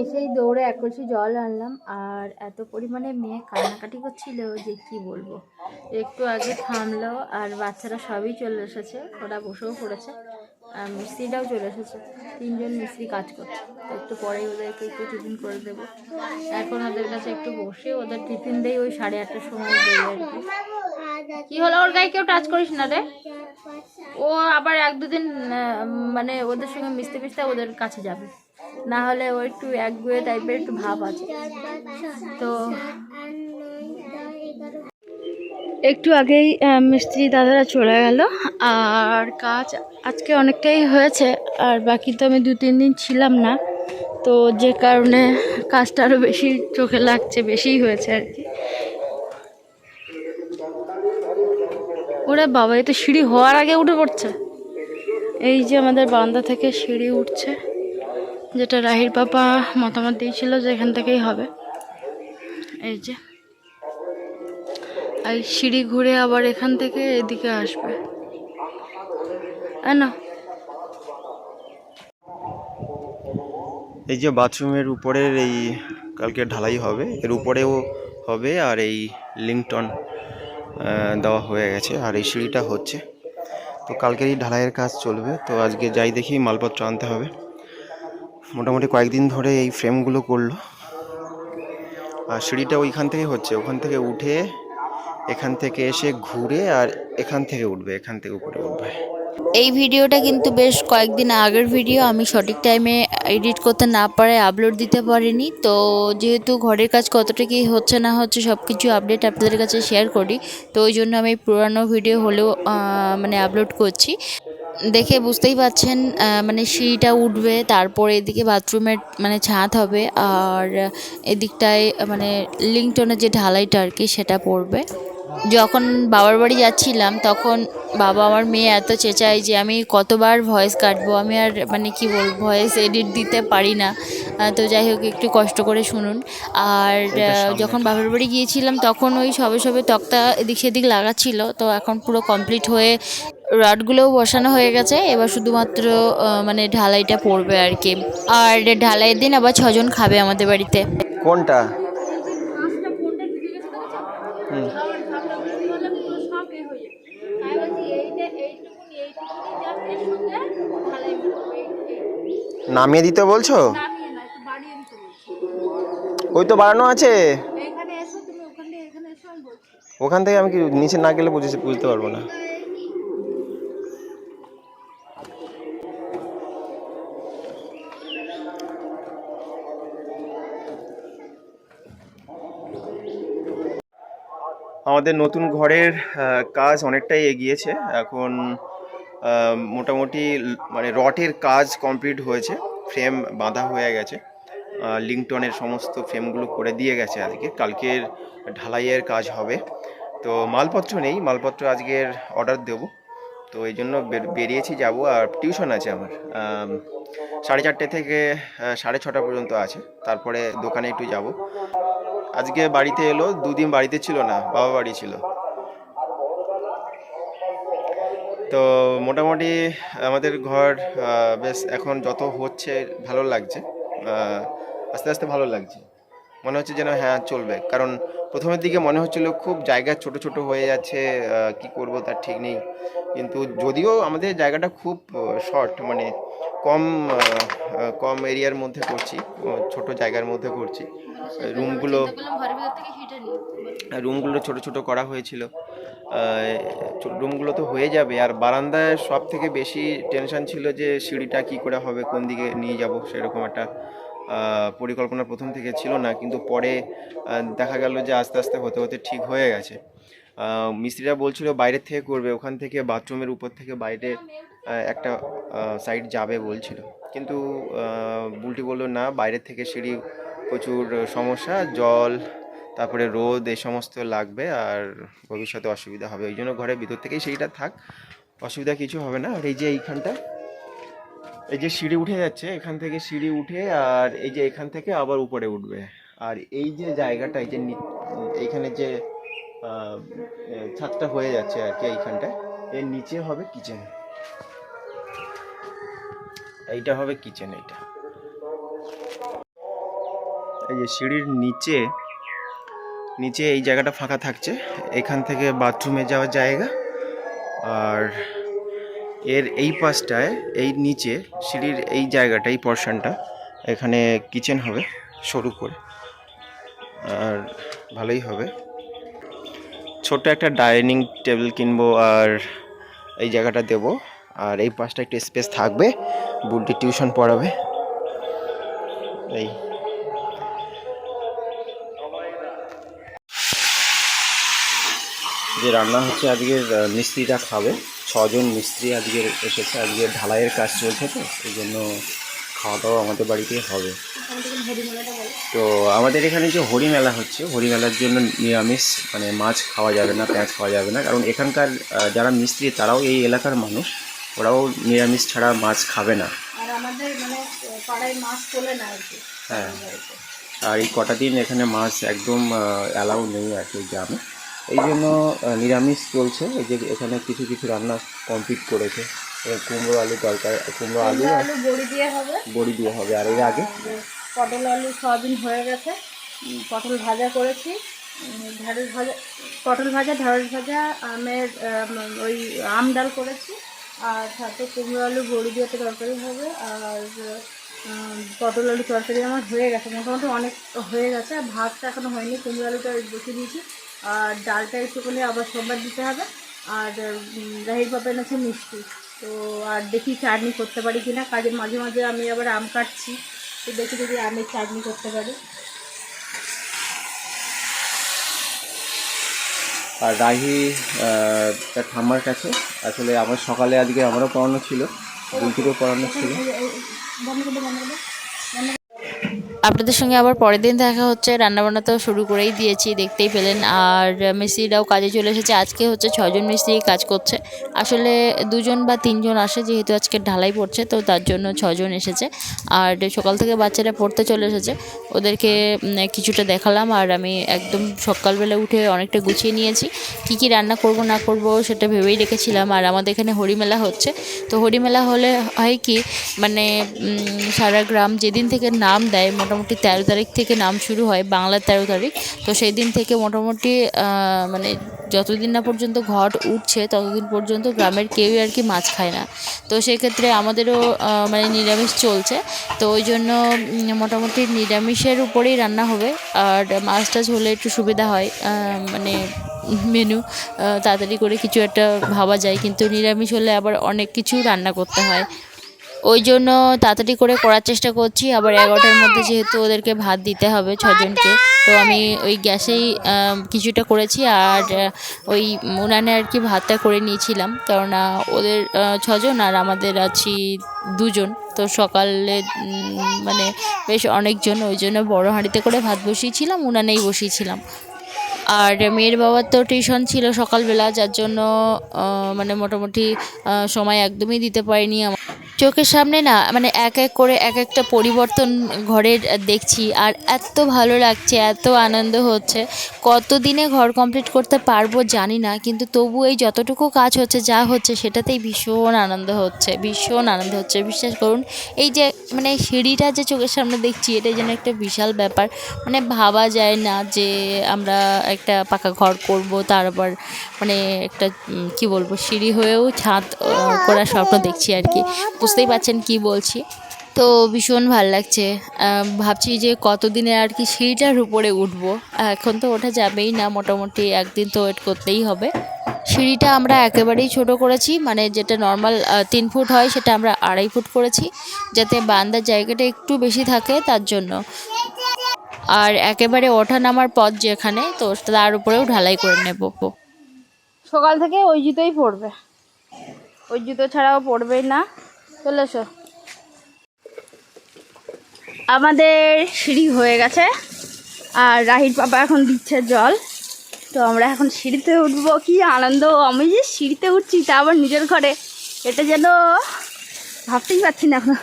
এসেই দৌড়ে এক কলসি জল আনলাম, আর এত পরিমাণে মেয়ে কান্নাকাটি করছিল যে কি বলব? একটু আগে থামলো, আর বাচ্চারা সবই চলে এসেছে, ওরা বসেও পড়েছে, আর মিস্ত্রিটাও চলে এসেছে, তিনজন মিস্ত্রি কাজ করছে একটু পরেই ওদেরকে একটু টিফিন করে দেবো। এখন ওদের কাছে একটু বসে ওদের টিফিন দেই ওই সাড়ে আটটার সময় দেই আর কি। কি হলো, ওর গায়ে কেউ টাচ করিস না রে? ও আবার এক দুদিন মানে ওদের সঙ্গে মিশতে মিশতে ওদের কাছে যাবে। না হলে ও একটু একগুয়ে টাইপের একটু ভাব আছে। তো একটু আগেই মিস্ত্রি দাদারা চলে গেল। আর কাজ আজকে অনেকটাই হয়েছে, আর বাকি তো আমি দু, তিন দিন ছিলাম না। তো যে কারণে কাজটা আরও বেশি চোখে লাগছে, বেশিই হয়েছে আর কি। ওরে বাবা এ তো সিঁড়ি হওয়ার আগে উঠে পড়ছে। এই যে আমাদের বান্দা থেকে সিঁড়ি উঠছে। যেটা রাহির পাপা মতামত দিয়েছিল যে এখান থেকেই হবে। এই যে। আর সিঁড়ি ঘুরে আবার এখান থেকে এদিকে আসবে। না এই যে বাথরুমের উপরের এই কালকে ঢালাই হবে, এর উপরেও হবে আর এই লিংটন দেওয়া হয়ে গেছে আর এই সিঁড়িটা হচ্ছে। তো কালকেরই ঢালাইয়ের কাজ চলবে। তো আজকে যাই দেখি মালপত্র আনতে হবে। মোটামুটি কয়েকদিন ধরে এই ফ্রেমগুলো করল। আর সিঁড়িটা ওইখান থেকে হচ্ছে। ওখান থেকে উঠে এখান থেকে এসে ঘুরে আর এখান থেকে উঠবে, এখান থেকে উপরে উঠবে। এই ভিডিওটা কিন্তু বেশ কয়েকদিন আগের ভিডিও। আমি সঠিক টাইমে এডিট করতে না পারে আপলোড দিতে পারিনি। তো যেহেতু ঘরের কাজ কতটা কি হচ্ছে না হচ্ছে সব কিছু আপডেট আপনাদের কাছে শেয়ার করি। তো ওই জন্য আমি পুরানো ভিডিও হলেও মানে আপলোড করছি। দেখে বুঝতেই পাচ্ছেন মানে সিঁড়িটা উঠবে তারপরে এদিকে বাথরুমের মানে ছাদ হবে আর এদিকটায় মানে লিংটনের যে ঢালাইটা আর কি সেটা পড়বে। যখন বাবার বাড়ি যাচ্ছিলাম তখন বাবা আমার মেয়ে এত চেঁচায় যে আমি কতবার ভয়েস কাটবো? আমি আর মানে কি বলব ভয়েস এডিট দিতে পারি না। তো যাই হোক একটু কষ্ট করে শুনুন। আর যখন বাবার বাড়ি গিয়েছিলাম তখন ওই সবে সবে তক্তা এদিক সেদিক লাগাচ্ছিল তো এখন পুরো কমপ্লিট হয়ে রডগুলোও বসানো হয়ে গেছে। এবার শুধুমাত্র মানে ঢালাইটা পড়বে আর কি আর ঢালাইয়ের দিন আবার ছজন খাবে আমাদের বাড়িতে। কোনটা? হুম নামিয়ে দিতে বলছো? ওই তো বাড়ানো আছে। ওখান থেকে আমি কি নিচে না গেলে বুঝেছি বুঝতে পারব না। আমাদের নতুন ঘরের কাজ অনেকটাই এগিয়েছে। এখন মোটামুটি মানে রটের কাজ কমপ্লিট হয়েছে, ফ্রেম বাঁধা হয়ে গেছে। লিংটনের সমস্ত ফ্রেমগুলো করে দিয়ে গেছে আজকে। কালকের ঢালাইয়ের কাজ হবে। তো মালপত্র নেই, মালপত্র আজকের অর্ডার দেবো। তো এই জন্য বেরিয়েছি, যাব, আর টিউশন আছে আমার। সাড়ে চারটে থেকে সাড়ে ছটা পর্যন্ত আছে। তারপরে দোকানে একটু যাব। আজকে বাড়িতে এলো, দুদিন বাড়িতে ছিল না, বাবা বাড়ি ছিল। তো মোটামুটি আমাদের ঘর বেশ এখন যত হচ্ছে ভালো লাগছে আস্তে আস্তে ভালো লাগছে। মনে হচ্ছে যেন হ্যাঁ চলবে। কারণ প্রথমের দিকে মনে হচ্ছিল খুব জায়গা ছোট ছোট হয়ে যাচ্ছে কি করব তার ঠিক নেই। কিন্তু যদিও আমাদের জায়গাটা খুব শর্ট মানে কম কম এরিয়ার মধ্যে করছি ছোট জায়গার মধ্যে করছি। রুমগুলো রুমগুলো ছোট ছোট করা হয়েছিল। রুমগুলো তো হয়ে যাবে আর বারান্দায় সব থেকে বেশি টেনশন ছিল যে সিঁড়িটা কি করে হবে কোন দিকে নিয়ে যাব সেরকম একটা পরিকল্পনা প্রথম থেকে ছিল না কিন্তু পরে দেখা গেল যে আস্তে আস্তে হতে হতে ঠিক হয়ে গেছে। মিস্ত্রিরা বলছিল বাইরের থেকে করবে, ওখান থেকে বাথরুমের উপর থেকে বাইরে একটা সাইড যাবে বলছিল। কিন্তু বুলটি বলল, না, বাইরের থেকে সিঁড়ি, প্রচুর সমস্যা, জল, তারপরে রোদ এই সমস্ত লাগবে, আর ভবিষ্যতে অসুবিধা হবে। ওই জন্য ঘরের ভিতর থেকেই সেইটা থাক, অসুবিধা কিছু হবে না। আর এই যে এইখানটা, এই যে সিঁড়ি উঠে যাচ্ছে, এখান থেকে সিঁড়ি উঠে, আর এই যে এখান থেকে আবার উপরে উঠবে। আর এই যে জায়গাটা, এই যে এইখানে যে ছাদটা হয়ে যাচ্ছে আর কি এইখানটায়। এর নিচে হবে কিচেন এইটা হবে কিচেন এইটা। এই যে সিঁড়ির নিচে নিচে এই জায়গাটা ফাঁকা থাকছে। এখান থেকে বাথরুমে যাওয়ার জায়গা। আর এর এই পাশটায়, এই নিচে সিঁড়ির এই জায়গাটা, এই পর্শনটা এখানে কিচেন হবে, সরু করে। আর ভালোই হবে। ছোট্ট একটা ডাইনিং টেবিল কিনবো আর এই জায়গাটা দেব। আর এই পাশটা একটু স্পেস থাকবে বুলটি টিউশন পড়াবে। এই। যে রান্না হচ্ছে আজকের মিস্ত্রিটা খাবে। ছজন মিস্ত্রি আজকের এসেছে আজকে ঢালাইয়ের কাজ চলছে তো, এই জন্য খাওয়া দাওয়া আমাদের বাড়িতেই হবে। তো আমাদের এখানে যে হরি মেলা হচ্ছে হরি মেলার জন্য নিরামিষ মানে মাছ খাওয়া যাবে না পেঁয়াজ খাওয়া যাবে না। কারণ এখানকার যারা মিস্ত্রি তারাও এই এলাকার মানুষ। ওরাও নিরামিষ ছাড়া মাছ খাবে না। আর আমাদের মানে পাড়ায় মাছ তোলে না আর কি। হ্যাঁ। আর এই কটা দিন এখানে মাছ একদম অ্যালাউ নেই আর কি গ্রামে। এই জন্য নিরামিষ চলছে। এই যে এখানে কিছু কিছু রান্না কমপ্লিট করেছে। কুমড়ো আলু তরকারি কুমড়ো আলু বড়ি দিয়ে হবে। বড়ি দিয়ে হবে। আর এর আগে? পটল আলু সয়াবিন হয়ে গেছে। পটল ভাজা করেছি। ঢেঁড়স ভাজা, পটল ভাজা, ঢেঁড়স ভাজা, আমের ওই আম ডাল করেছি। আর সাথে কুমড়ো আলু, বড়ি দিয়ে তরকারি হবে। আর পটল আলু তরকারি আমার হয়ে গেছে। মোটামুটি অনেক হয়ে গেছে। ভাতটা এখনও হয়নি। কুমড়ো আলুটা বসিয়ে দিয়েছি। আর ডালটা একটু একটুখানি আবার সোমবার দিতে হবে। আর রাহির পাপা এনেছে মিষ্টি। তো, আর দেখি চাটনি করতে পারি কিনা। কাজের মাঝে মাঝে আমি আবার আম কাটছি। তো দেখি যদি আমের চাটনি করতে পারি। আর রাহি তার ঠাম্মার কাছে। আসলে আমার সকালে আজকে আমারও পড়ানো ছিল দুইটিরও পড়ানো ছিল। আপনাদের সঙ্গে আবার পরের দিন দেখা হচ্ছে। রান্নাবান্না তো শুরু করেই দিয়েছি, দেখতেই পেলেন। আর মিস্ত্রিরাও কাজে চলে এসেছে। আজকে হচ্ছে ছজন মিস্ত্রি কাজ করছে। আসলে দুজন বা তিনজন আসে, যেহেতু আজকে ঢালাই পড়ছে, তো তার জন্য ছজন এসেছে। আর সকাল থেকে বাচ্চারা পড়তে চলে এসেছে। ওদেরকে কিছুটা দেখালাম। আর আমি একদম সকালবেলা উঠে অনেকটা গুছিয়ে নিয়েছি। কী কী রান্না করব, না করব, সেটা ভেবেই রেখেছিলাম। আর আমাদের এখানে হরিমেলা হচ্ছে। তো হরিমেলা হলে হয় কি মানে সারা গ্রাম যেদিন থেকে নাম দেয় মোটামুটি তেরো তারিখ থেকে নাম শুরু হয় বাংলার তেরো তারিখ। তো সেই দিন থেকে মোটামুটি মানে যতদিন না পর্যন্ত ঘট উঠছে, ততদিন পর্যন্ত গ্রামের কেউই আর কি মাছ খায় না। তো সেক্ষেত্রে আমাদেরও মানে নিরামিষ চলছে। তো ওই জন্য মোটামুটি নিরামিষের উপরেই রান্না হবে। আর মাছ টাছ হলে একটু সুবিধা হয় মানে মেনু তাড়াতাড়ি করে কিছু একটা ভাবা যায়। কিন্তু নিরামিষ হলে আবার অনেক কিছু রান্না করতে হয়। ওই জন্য তাড়াতাড়ি করে করার চেষ্টা করছি। আবার এগারোটার মধ্যে যেহেতু ওদেরকে ভাত দিতে হবে ছজনকে তো আমি ওই গ্যাসেই কিছুটা করেছি আর ওই উনানে আর কি ভাতটা করে নিয়েছিলাম। কেননা ওদের ছজন আর আমাদের আছি দুজন। তো সকালে মানে বেশ অনেকজন ওই জন্য বড় হাঁড়িতে করে ভাত বসিয়েছিলাম, উনানেই বসিয়েছিলাম। আর মেয়ের বাবার তো টিউশন ছিল সকালবেলা, যার জন্য মানে মোটামুটি সময় একদমই দিতে পারিনি চোখের সামনে না মানে এক এক করে এক একটা পরিবর্তন ঘরের দেখছি আর এত ভালো লাগছে, এত আনন্দ হচ্ছে। কত দিনে ঘর কমপ্লিট করতে পারব জানি না, কিন্তু তবু এই যতটুকু কাজ হচ্ছে, যা হচ্ছে, সেটাতেই ভীষণ আনন্দ হচ্ছে, ভীষণ আনন্দ হচ্ছে। বিশ্বাস করুন, এই যে মানে সিঁড়িটা যে চোখের সামনে দেখছি এটা যেন একটা বিশাল ব্যাপার। মানে ভাবা যায় না যে আমরা একটা পাকা ঘর করব তারপর মানে একটা কি বলব, সিঁড়ি হয়েও ছাদ করার স্বপ্ন দেখছি আর কি। বুঝতেই পারছেন কি বলছি। তো ভীষণ ভালো লাগছে। ভাবছি যে কতদিনে আর কি সিঁড়িটার উপরে উঠবো। এখন তো ওঠা যাবেই না, মোটামুটি একদিন তো ওয়েট করতেই হবে। সিঁড়িটা আমরা একেবারেই ছোট করেছি মানে যেটা নর্মাল তিন ফুট হয় সেটা আমরা আড়াই ফুট করেছি, যাতে বান্দার জায়গাটা একটু বেশি থাকে তার জন্য। আর একেবারে ওঠা নামার পথ যেখানে, তো তার উপরেও ঢালাই করে নেব। সকাল থেকে ওই জুতোই পরবে। ওই জুতো ছাড়াও পরবেই না। চলে এসো। আমাদের সিঁড়ি হয়ে গেছে, আর রাহির পাপা এখন দিচ্ছে জল। তো আমরা এখন সিঁড়িতে উঠবো, কি আনন্দ। আমি যে সিঁড়িতে উঠছি, তা আবার নিজের ঘরে। এটা যেন ভাবতেই পারছি না এখন।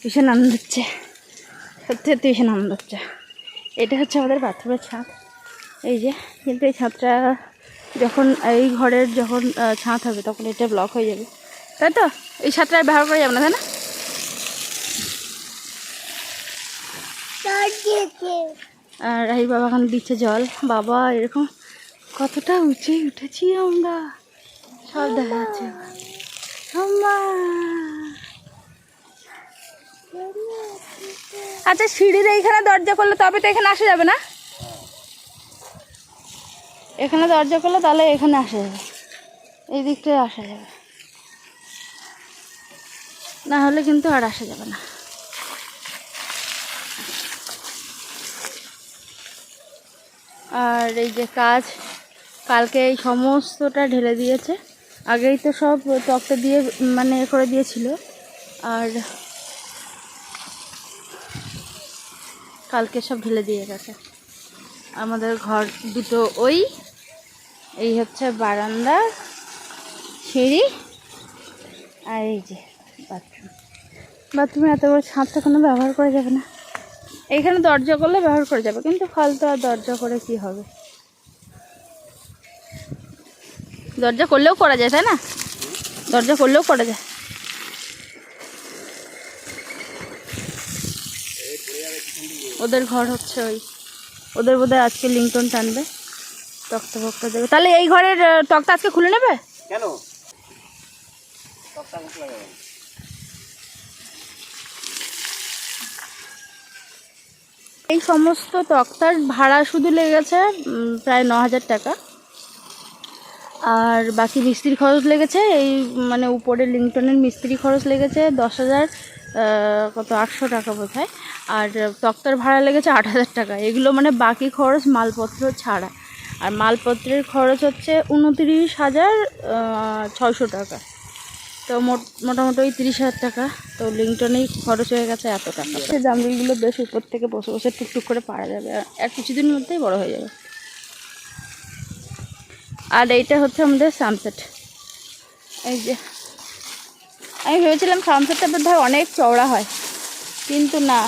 ভীষণ আনন্দ হচ্ছে। সত্যি সত্যি ভীষণ আনন্দ হচ্ছে। এটা হচ্ছে আমাদের বাথরুমের ছাদ। এই যে, কিন্তু এই ছাদটা যখন, এই ঘরের যখন ছাদ হবে, তখন এটা ব্লক হয়ে যাবে। তাই তো? এই সাতটা আর ব্যবহার করা যাবে না তাই না? আর রাহির বাবা এখন দিচ্ছে জল। বাবা এরকম কতটা উঁচে উঠেছি আমরা। সব দেখা যাচ্ছে। আচ্ছা সিঁড়ির এইখানে দরজা করলে তবে তো এখানে আসা যাবে না? এখানে দরজা করলে তাহলে এখানে আসা যাবে। এই দিকটায় আসা যাবে। না হলে কিন্তু আর আসা যাবে না। আর এই যে কাজ, কালকে এই সমস্তটা ঢেলে দিয়েছে। আগেই তো সব তক্তা দিয়ে মানে এ করে দিয়েছিল। আর কালকে সব ঢেলে দিয়ে গেছে। আমাদের ঘর দুটো ওই, এই হচ্ছে বারান্দা, সিঁড়ি, আর এই যে বাথরুমে এত বড় ছাদটা কোনো ব্যবহার করা যাবে না। এইখানে দরজা করলে ব্যবহার করা যাবে কিন্তু ফালতু আর দরজা করে কি হবে? দরজা করলেও করা যায় তাই না? দরজা করলেও করা যায়। ওদের ঘর হচ্ছে ওই ওদের বোধহয় আজকে লিংটন টানবে তক্তা ফক্তা দেবে। তাহলে এই ঘরের তক্তা আজকে খুলে নেবে? কেন? এই সমস্ত তক্তার ভাড়া শুধু লেগেছে প্রায় ন হাজার টাকা। আর বাকি মিস্ত্রি খরচ লেগেছে, এই মানে উপরে লিংটনের মিস্ত্রি খরচ লেগেছে দশ হাজার কত, আটশো টাকা বোধ হয় আর তক্তার ভাড়া লেগেছে আট হাজার টাকা। এগুলো মানে বাকি খরচ মালপত্র ছাড়া। আর মালপত্রের খরচ হচ্ছে উনতিরিশ হাজার ছয়শো টাকা। তো মোট, মোটামুটি তিরিশ হাজার টাকা। তো লিংটনেই খরচ হয়ে গেছে এত টাকা। সেই জামরুলগুলো বেশ উপর থেকে বসে বসে টুকটুক করে পারা যাবে, আর কিছুদিনের মধ্যেই বড় হয়ে যাবে। আর এইটা হচ্ছে আমাদের সানসেট এই যে, আমি ভেবেছিলাম সানসেটটা বোধ হয় অনেক চওড়া হয়, কিন্তু না,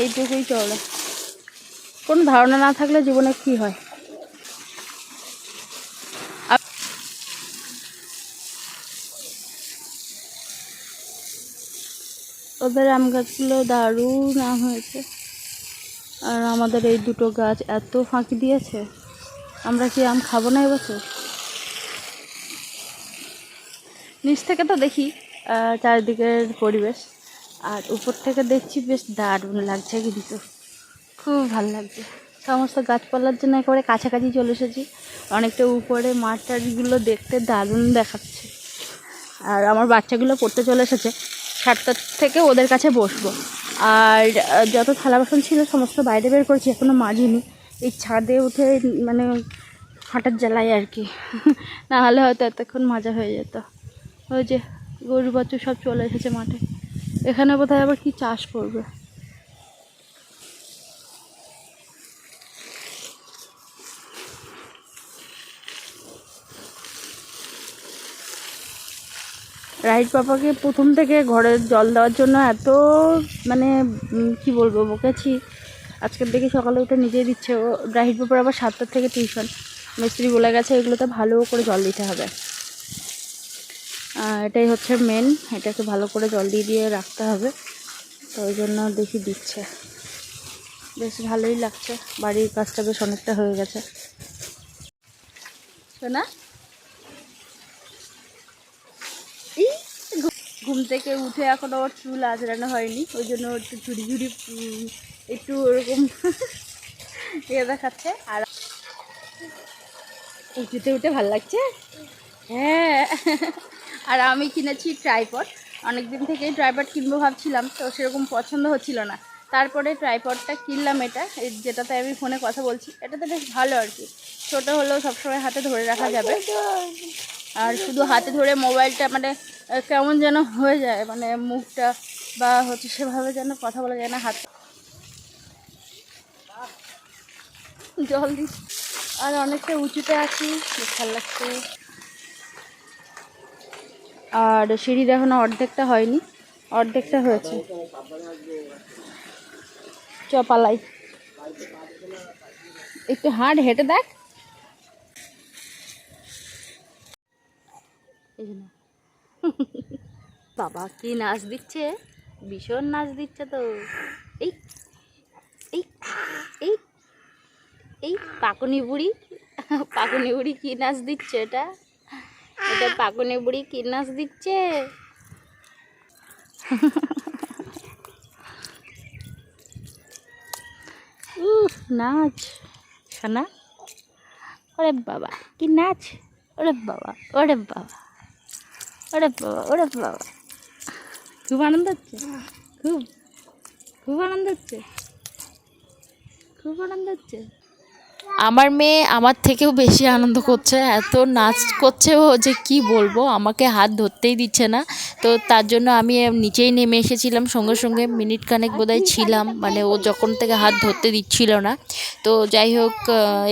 এইটুকুই চওড়া। কোনো ধারণা না থাকলে জীবনে কী হয়? ওদের আম গাছগুলো দারুণ আম হয়েছে। আর আমাদের এই দুটো গাছ এত ফাঁকি দিয়েছে। আমরা কি আম খাব না এবছর? নিচ থেকে তো দেখি চারিদিকের পরিবেশ। আর উপর থেকে দেখছি বেশ দারুণ লাগছে কিন্তু। খুব ভালো লাগছে। সমস্ত গাছপালার জন্য একেবারে কাছাকাছি চলে এসেছি। অনেকটা উপরে মাঠ টাটগুলো দেখতে দারুণ দেখাচ্ছে। আর আমার বাচ্চাগুলো পড়তে চলে এসেছে। সাতটার থেকে ওদের কাছে বসবো। আর যত থালা বাসন ছিল সমস্ত বাইরে বের করেছি এখনও মাজিনি। এই ছাদে উঠে মানে হাঁটার জ্বালাই আর কি। নাহলে হয়তো এতক্ষণ মাজা হয়ে যেত। ওই যে, গরু বাচ্চু সব চলে এসেছে মাঠে। এখানে বোধহয় আবার কি চাষ করবে? রাইট পাপাকে প্রথম থেকে ঘরে জল দেওয়ার জন্য এত মানে কি বলব, বকেছি। আজকের দেখে সকালে উঠে নিজেই দিচ্ছে। ও রাহিট পাপার আবার সাতটার থেকে টিউশন। মিস্ত্রি বলে গেছে এগুলোতে ভালো করে জল দিতে হবে। এটাই হচ্ছে মেন এটাকে ভালো করে জল দিয়ে দিয়ে রাখতে হবে। তো ওই জন্য দেখি দিচ্ছে। বেশ ভালোই লাগছে। বাড়ির কাজটা বেশ অনেকটা হয়ে গেছে। শোনা এই ঘু- ঘুম থেকে উঠে এখনও ওর চুল আজরানো হয়নি, ওই জন্য একটু ঝুড়ি ঝুড়ি একটু ওরকম ইয়ে দেখাচ্ছে। আর উঁচুতে উঠে ভালো লাগছে? হ্যাঁ। আর আমি কিনেছি ট্রাইপড। অনেক দিন থেকেই ট্রাইপড কিনবো ভাবছিলাম, তো সেরকম পছন্দ হচ্ছিল না। তারপরে ট্রাইপডটা কিনলাম এটা যেটাতে আমি ফোনে কথা বলছি, এটাতে বেশ ভালো আর কি। ছোটো হলেও সবসময় হাতে ধরে রাখা যাবে। আর শুধু হাতে ধরে মোবাইলটা মানে কেমন যেন হয়ে যায় মানে মুখটা বা হচ্ছে সেভাবে যেন কথা বলা যায় না, হাত জল দিস আর অনেকটা উঁচুতে আছি ভালো লাগছে। আর সিঁড়ির এখনও অর্ধেকটা হয়নি, অর্ধেকটা হয়েছে। চ, পালাই। একটু হাঁট, হেঁটে দেখ। এই যে না। বাবা কি নাচ দিচ্ছে? ভীষণ নাচ দিচ্ছে তো। এই এই এই এই পাকুনি বুড়ি পাকুনি বুড়ি কি নাচ দিচ্ছে এটা? এটা পাকুনি বুড়ি কি নাচ দিচ্ছে? নাচ। শোনা ওরে বাবা, কি নাচ? ওরে বাবা ওরে বাবা। ওরে বাবা ওরে বাবা। খুব আনন্দ হচ্ছে? খুব খুব আনন্দ হচ্ছে? খুব আনন্দ হচ্ছে? আমার মেয়ে আমার থেকেও বেশি আনন্দ করছে, এত নাচ করছে ও যে কি বলব, আমাকে হাত ধরতেই দিচ্ছে না। তো তার জন্য আমি নিচেই নেমে এসেছিলাম, সঙ্গে সঙ্গে মিনিট কানেক বোধহয় ছিলাম মানে ও যখন থেকে হাত ধরতে দিচ্ছিল না। তো যাই হোক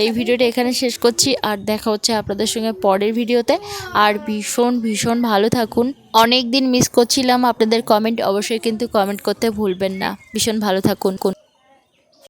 এই ভিডিওটা এখানে শেষ করছি, আর দেখা হচ্ছে আপনাদের সঙ্গে পরের ভিডিওতে। আর ভীষণ ভীষণ ভালো থাকুন। অনেক দিন মিস করছিলাম, আপনাদের কমেন্ট অবশ্যই কিন্তু কমেন্ট করতে ভুলবেন না। ভীষণ ভালো থাকুন।